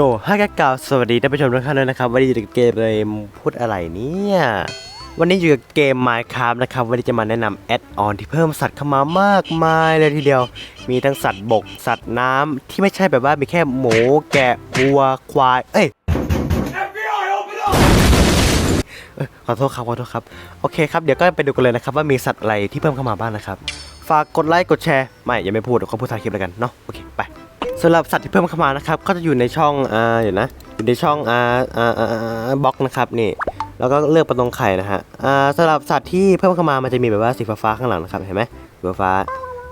โยฮักกาวสวัสดีท่านผู้ชมทุกท่านด้วยนะครับ วันนี้อยู่กับเกมพูดอะไรเนี่ย วันนี้อยู่กับเกม Minecraft นะครับ วันนี้จะมาแนะนำแอดออนที่เพิ่มสัตว์เข้ามามากมายเลยทีเดียว มีทั้งสัตว์บก สัตว์น้ำที่ไม่ใช่แบบว่ามีแค่หมู แกะวัว ควาย เอ้ยเอ้ยขอโทษครับขอโทษครับ โอเคครับ เดี๋ยวก็ไปดูกันเลยนะครับว่ามีสัตว์อะไรที่เพิ่มเข้ามาบ้างนะครับ ฝากกดไลค์ กดแชร์ ไม่ ยังไม่พูดเดี๋ยวเขาพูดทางคลิปแล้วกันเนาะ โอเค ไป สำหรับสัตว์ที่เพิ่มเข้ามานะครับ ก็จะอยู่ในช่องอ่าเดี๋ยวนะอยู่ในช่องอ่าอ่าอ่าบล็อกนะครับนี่แล้วก็เลือกประตรงไข่นะฮะอ่าสำหรับสัตว์ที่เพิ่มเข้ามามันจะมีแบบว่าสีฟ้าๆข้างหลังนะครับเห็นไหมสีฟ้า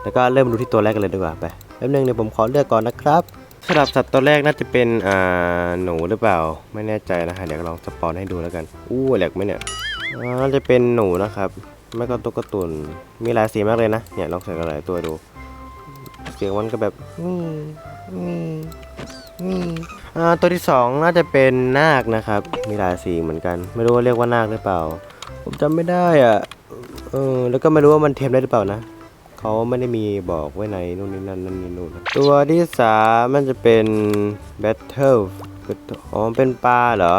แล้วก็เริ่มดูที่ตัวแรกกันเลยดีกว่าไปแป๊บนึงเดี๋ยวผมขอเลือกก่อนนะครับสำหรับสัตว์ตัวแรกน่าจะเป็นอ่าหนูหรือเปล่าไม่แน่ใจนะฮะเดี๋ยวลองสปอนให้ดูแล้วกันอู้แหลกไหมเนี่ยน่าจะเป็นหนูนะครับไม่ก็ตุ๊กตุนมีหลายสีมากเลยนะเนี่ยลองใส่กันหลายตัวดู เสียงมันก็แบบอืมอืมอืมอ่าตัวที่สองน่าจะเป็นนาคนะครับ มีหลายสีเหมือนกัน ไม่รู้ว่าเรียกว่านาคหรือเปล่า ผมจำไม่ได้อะเออแล้วก็ไม่รู้ว่ามันเทมได้หรือเปล่านะเขาไม่ได้มีบอกไว้ในนู่นนี่นั่นนั่นนี่นู่นตัวที่สามมันจะเป็นแบทเทิลอ๋อเป็นปลาเหรอ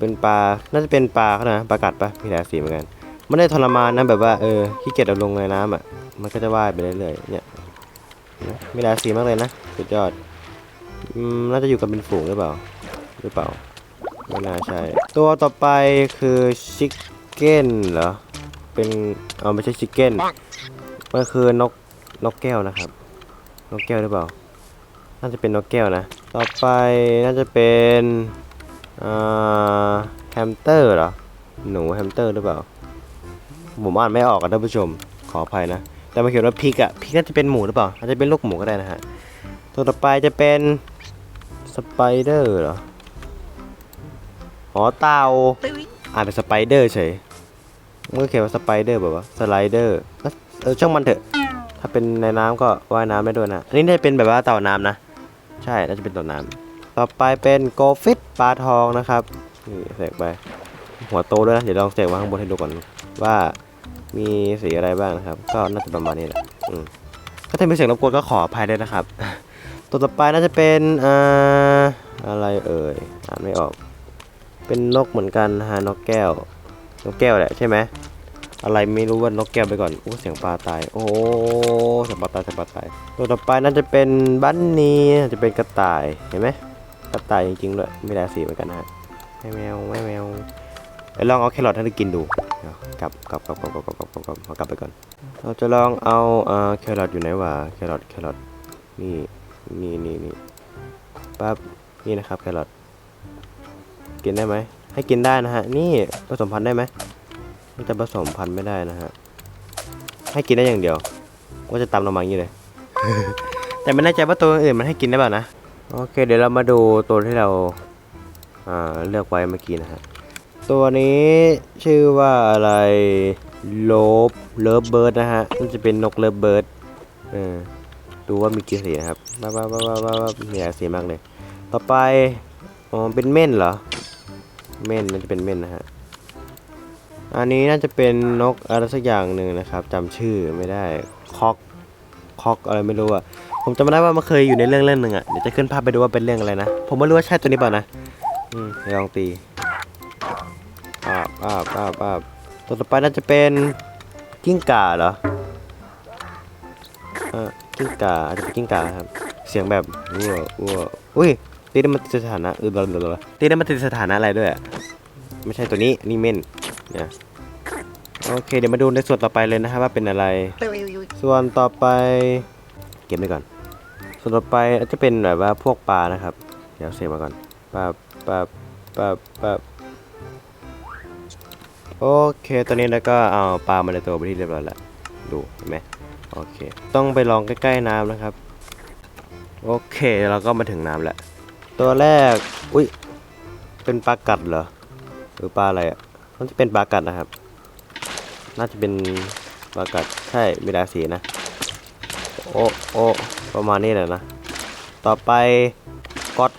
เป็นปลา น่าจะเป็นปลาเขานะปลากัดปะมีหลายสีเหมือนกันไม่ได้ทรมานนะแบบว่าเออขี้เกียจเอาลงในน้ำอะ มันก็จะว่ายไปเรื่อยๆเนี่ย มีหลายสีมากเลยนะสุดยอดน่าจะอยู่กันเป็นฝูงหรือเปล่า หรือเปล่าไม่น่าใช่ ตัวต่อไปคือชิคเก้นเหรอ เป็นเอาไม่ใช่ชิคเก้น มันคือนกนกแก้วนะครับ นกแก้วหรือเปล่า น่าจะเป็นนกแก้วนะ ต่อไปน่าจะเป็นแฮมสเตอร์เหรอ หนูแฮมสเตอร์หรือเปล่า ผมอ่านไม่ออกอะท่านผู้ชม ขออภัยนะ แต่มาเขียนว่าพิกอะพิกน่าจะเป็นหมูหรือเปล่าอาจจะเป็นลูกหมูก็ได้นะฮะตัวต่อไปจะเป็นสไปเดอร์เหรออ๋อเต่าอ่านเป็นสไปเดอร์เฉยมันก็เขียนว่าสไปเดอร์แบบว่าสไลเดอร์ก็เออช่างมันเถอะ ถ้าเป็นในน้ำก็ว่ายน้ำได้ด้วยนะ อันนี้น่าจะเป็นแบบว่าเต่าน้ำนะ ใช่น่าจะเป็นเต่าน้ำต่อไปเป็นโกฟิตปลาทองนะครับนี่เสกไป หัวโตด้วยนะเดี๋ยวลองเสกมาข้างบนให้ดูก่อนว่า มีสีอะไรบ้างนะครับ ก็น่าจะประมาณนี้แหละอืมถ้าท่านมีเสียงรบกวนก็ขออภัยด้วยนะครับ ตัวต่อไปน่าจะเป็นอ่าอะไรเอ่ยอ่านไม่ออก เป็นนกเหมือนกันฮะนกแก้ว นกแก้วแหละใช่ไหมอะไรไม่รู้ว่านกแก้วไปก่อนโอ้เสียงปลาตาย โอ้เสียงปลาตายเสียงปลาตาย ตัวต่อไปน่าจะเป็นบันนี่จะเป็นกระต่ายเห็นไหมกระต่ายจริงๆด้วยไม่ได้สีเหมือนกันนะฮะไม่แมวแมวลองเอาแครอทให้ได้กินดู กลับกลับกลับกลับกลับกลับกลับกลับกลับกลับไปก่อน เราจะลองเอาเอ่อแครอทอยู่ไหนวะแครอทแครอทนี่นี่นี่นี่ปั๊บนี่นะครับแครอทกินได้ไหมให้กินได้นะฮะนี่ผสมพันธุ์ได้ไหมมันจะผสมพันธุ์ไม่ได้นะฮะให้กินได้อย่างเดียวก็จะตำลงมาอย่างนี้เลย แต่ไม่แน่ใจว่าตัวอื่นมันให้กินได้เปล่านะโอเค เดี๋ยวเรามาดูตัวที่เราอ่าเลือกไว้เมื่อกี้นะฮะ ตัวนี้ชื่อว่าอะไรโลบเลิฟเบิร์ดนะฮะมันจะเป็นนกเลิฟเบิร์ดเออดูว่ามีกี่สีนะครับบ้าบ้าบ้าบ้าบ้าบ้ามีหลายสีมากเลย ต่อไปอ๋อเป็นเม่นเหรอ เม่นน่าจะเป็นเม่นนะฮะอันนี้น่าจะเป็นนกอะไรสักอย่างหนึ่งนะครับจำชื่อไม่ได้คอกคอกอะไรไม่รู้อะผมจำไม่ได้ว่ามันเคยอยู่ในเรื่องเรื่องหนึ่งอะเดี๋ยวจะขึ้นภาพไปดูว่าเป็นเรื่องอะไรนะ ผมไม่รู้ว่าใช่ตัวนี้เปล่านะ อืมลองตี ป้าป้าป้าตัวต่อไปน่าจะเป็นกิ้งก่าเหรออ่ากิ้งก่าอาจจะเป็นกิ้งก่าครับ เสียงแบบวัววัวอุ้ยตีได้มาติดสถานะเออเบลอๆตีได้มาติดสถานะอะไรด้วยอะไม่ใช่ตัวนี้นนี่เม่นเนี่ยโอเคเดี๋ยวมาดูในส่วนต่อไปเลยนะครับว่าเป็นอะไร ส่วนต่อไปเก็บไปก่อน ส่วนต่อไปอาจจะเป็นแบบว่าพวกปลานะครับ เดี๋ยวเซฟมาก่อนปลาปลาปลาปลา โอเค ตอนนี้แล้วก็เอาปลามาในตัวไปที่เรียบร้อยแล้วดูเห็นไหมโอเค ต้องไปลองใกล้ๆน้ำนะครับ โอเคเราก็มาถึงน้ำแล้ว ตัวแรก อุ้ย เป็นปลากัดเหรอ หรือปลาอะไรอะน่าจะเป็นปลากัดนะครับ น่าจะเป็นปลากัด ใช่ มีหลายสีนะ โอ้โอ้ประมาณนี้แหละนะ ต่อไปกด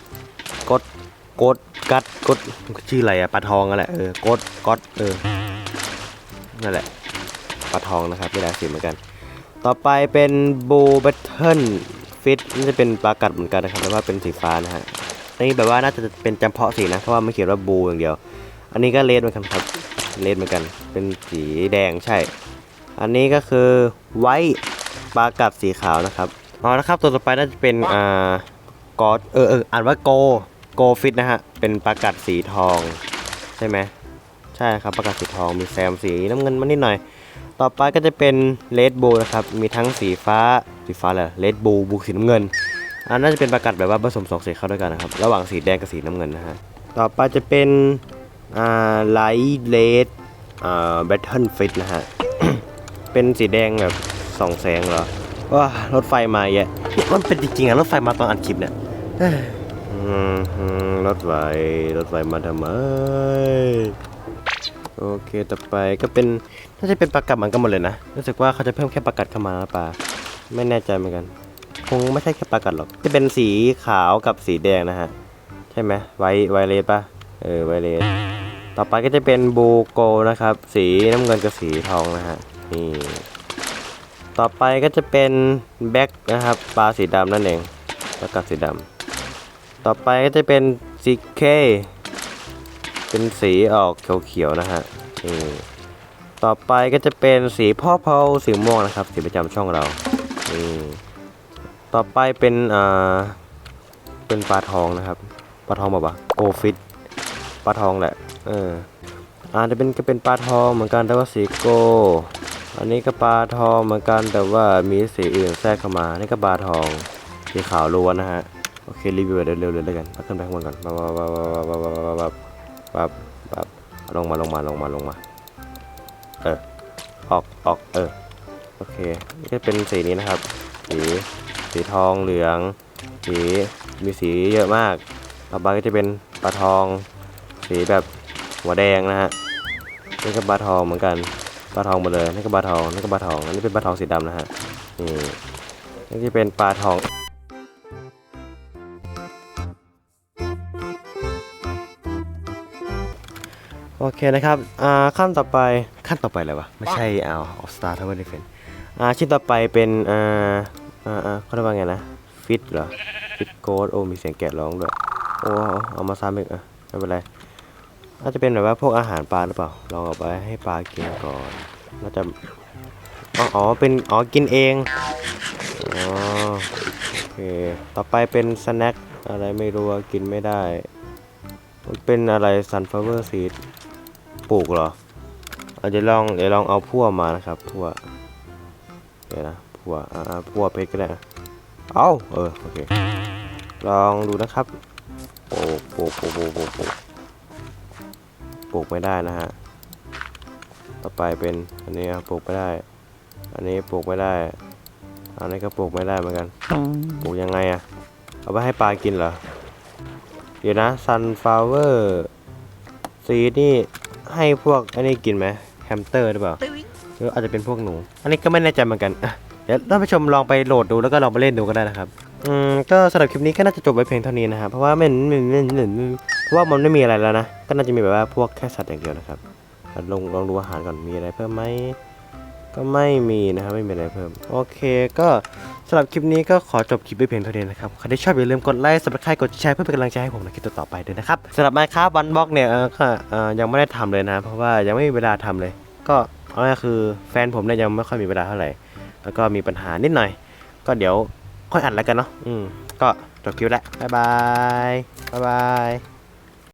กดกด กัดกดชื่ออะไรอะปลาทองนั่นแหละเออกดกดเออนั่นแหละปลาทองนะครับไมีหลายสีเหมือนกัน ต่อไปเป็นบูเบทเทิลฟิตนี่จะเป็นปลากัดเหมือนกันนะครับแต่ว่าเป็นสีฟ้านะฮะอันนี้แบบว่าน่าจะเป็นจำเพาะสีนะเพราะว่าไม่เขียนว่าบูอย่างเดียว อันนี้ก็เลดเหมือนกันครับเลดเหมือนกัน เป็นสีแดงใช่ อันนี้ก็คือไวปลากัดสีขาวนะครับเอาละครับตัวต่อไปน่าจะเป็นอ่ากอดเออเอออ่านว่าโก โกฟิตนะฮะ เป็นปลากัดสีทองใช่ไหมใช่ครับปลากัดสีทองมีแซมสีน้ำเงินมานิดหน่อย ต่อไปก็จะเป็นเลดบูนะครับ มีทั้งสีฟ้าสีฟ้าเลยเลดบูบูสีน้ำเงิน อันน่าจะเป็นปลากัดแบบว่าผสมสองสีเข้าด้วยกันนะครับ ระหว่างสีแดงกับสีน้ำเงินนะฮะ ต่อไปจะเป็นอ่าไลท์เลดอ่าแบทเทิลฟิตนะฮะ เป็นสีแดงแบบสองแสงเหรอว้ารถไฟมาเยอะมันเป็นจริงๆอะรถไฟมาตอนอัดคลิปเนี่ย รถไฟรถไฟมาทำไม โอเค ต่อไปก็เป็น น่าจะเป็นปลากัดเหมือนกันหมดเลยนะ รู้สึกว่าเขาจะเพิ่มแค่ปลากัดเข้ามาปลาไม่แน่ใจเหมือนกัน คงไม่ใช่แค่ปลากัดหรอก จะเป็นสีขาวกับสีแดงนะฮะ ใช่ไหมไวไวเลสปะเออ ไวเลส ต่อไปก็จะเป็นบูโกนะครับ สีน้ำเงินกับสีทองนะฮะ นี่ ต่อไปก็จะเป็นแบ็กนะครับ ปลาสีดำนั่นเองปลากัดสีดำ ต่อไปก็จะเป็นซีเคเป็นสีออกเขียวๆนะฮะนี่ต่อไปก็จะเป็นสีพ่อเพาสีม่วงนะครับ สีประจำช่องเรานี่ต่อไปเป็นอ่าเป็นปลาทองนะครับปลาทองบอกว่าโกฟิตปลาทองแหละเอออาจจะเป็นก็เป็นปลาทองเหมือนกันแต่ว่าสีโก อันนี้ก็ปลาทองเหมือนกันแต่ว่ามีสีอื่นแทรกเข้ามานี่ก็ปลาทองสีขาวล้วนนะฮะ โอเครีวิวเร็วๆเลยแล้วกันเอาขึ้นไปข้างบนก่อนปั๊บปั๊บปั๊บปั๊บปั๊บปั๊บปั๊บลงมาลงมาลงมาลงมา เออ ออกออกเออ โอเคนี่ก็เป็นสีนี้นะครับ สี สีทองเหลือง สี มีสีเยอะมากต่อไปก็จะเป็นปลาทอง สีแบบหัวแดงนะฮะ นี่ก็ปลาทองเหมือนกัน ปลาทองหมดเลย นี่ก็ปลาทอง นี่ก็ปลาทอง อันนี้เป็นปลาทองสีดำนะฮะ นี่ นี่จะเป็นปลาทอง โอเคนะครับ อ่าขั้นต่อไปขั้นต่อไปอะไรวะ ไม่ใช่เอาออสตาร์ทเวอร์ดิเฟนอ่าชิ้นต่อไปเป็นอ่าอ่าอ่าเขาเรียกว่าไงนะฟิตเหรอฟิตโกดโอ้มีเสียงแกะร้องด้วยโอ้เอามาซ้ำอีกอะไม่เป็นไรน่าจะเป็นแบบว่าพวกอาหารปลาหรือเปล่าลองเอาไปให้ปลากินก่อนน่าจะอ๋ออ๋อเป็นอ๋อกินเองอ๋อโอเคต่อไปเป็นสแน็คอะไรไม่รู้กินไม่ได้ มันเป็นอะไร sunflower seed ปลูกเหรอเอาเดี๋ยวลองเดี๋ยวลองเอาพั่วมานะครับพั่วเดี๋ยวนะพั่วอ่าอ่าพั่วเพชรก็ได้นะเอาเออโอเคลองดูนะครับปลูกปลูกปลูกปลูกปลูกปลูกปลูกไม่ได้นะฮะต่อไปเป็นอันนี้ครับปลูกไม่ได้ อันนี้ปลูกไม่ได้อันนี้ก็ปลูกไม่ได้เหมือนกันปลูกยังไงอะเอาไปให้ปลากินเหรอเดี๋ยวนะ sunflower ซีดนี่ ให้พวกอันนี้กินไหมแฮมสเตอร์หรือเปล่าหรืออาจจะเป็นพวกหนู อันนี้ก็ไม่แน่ใจเหมือนกันอะเดี๋ยวท่านผู้ชมลองไปโหลดดูแล้วก็ลองไปเล่นดูก็ได้นะครับอืมก็สำหรับคลิปนี้ก็น่าจะจบไว้เพียงเท่านี้นะครับเพราะว่าไม่ไม่ไม่ไม่ไม่เพราะว่ามันไม่มีอะไรแล้วนะก็น่าจะมีแบบว่าพวกแค่สัตว์อย่างเดียวนะครับลองลองดูอาหารก่อนมีอะไรเพิ่มไหม ก็ไม่มีนะครับไม่มีอะไรเพิ่ม โอเคก็สำหรับคลิปนี้ก็ขอจบคลิปไว้เพียงเท่านี้นะครับใครที่ชอบอย่าลืมกดไลค์สับสไครต์กดแชร์เพื่อเป็นกำลังใจให้ผมในคลิปต่อไปด้วยนะครับสำหรับไมค์ครับวันบล็อกเนี่ยเออก็เออยังไม่ได้ทำเลยนะ เพราะว่ายังไม่มีเวลาทำเลย ก็เอาง่ายคือแฟนผมเนี่ยยังไม่ค่อยมีเวลาเท่าไหร่แล้วก็มีปัญหานิดหน่อย ก็เดี๋ยวค่อยอัดแล้วกันเนาะอืมก็จบคลิปแล้วบ๊ายบายบ๊ายบาย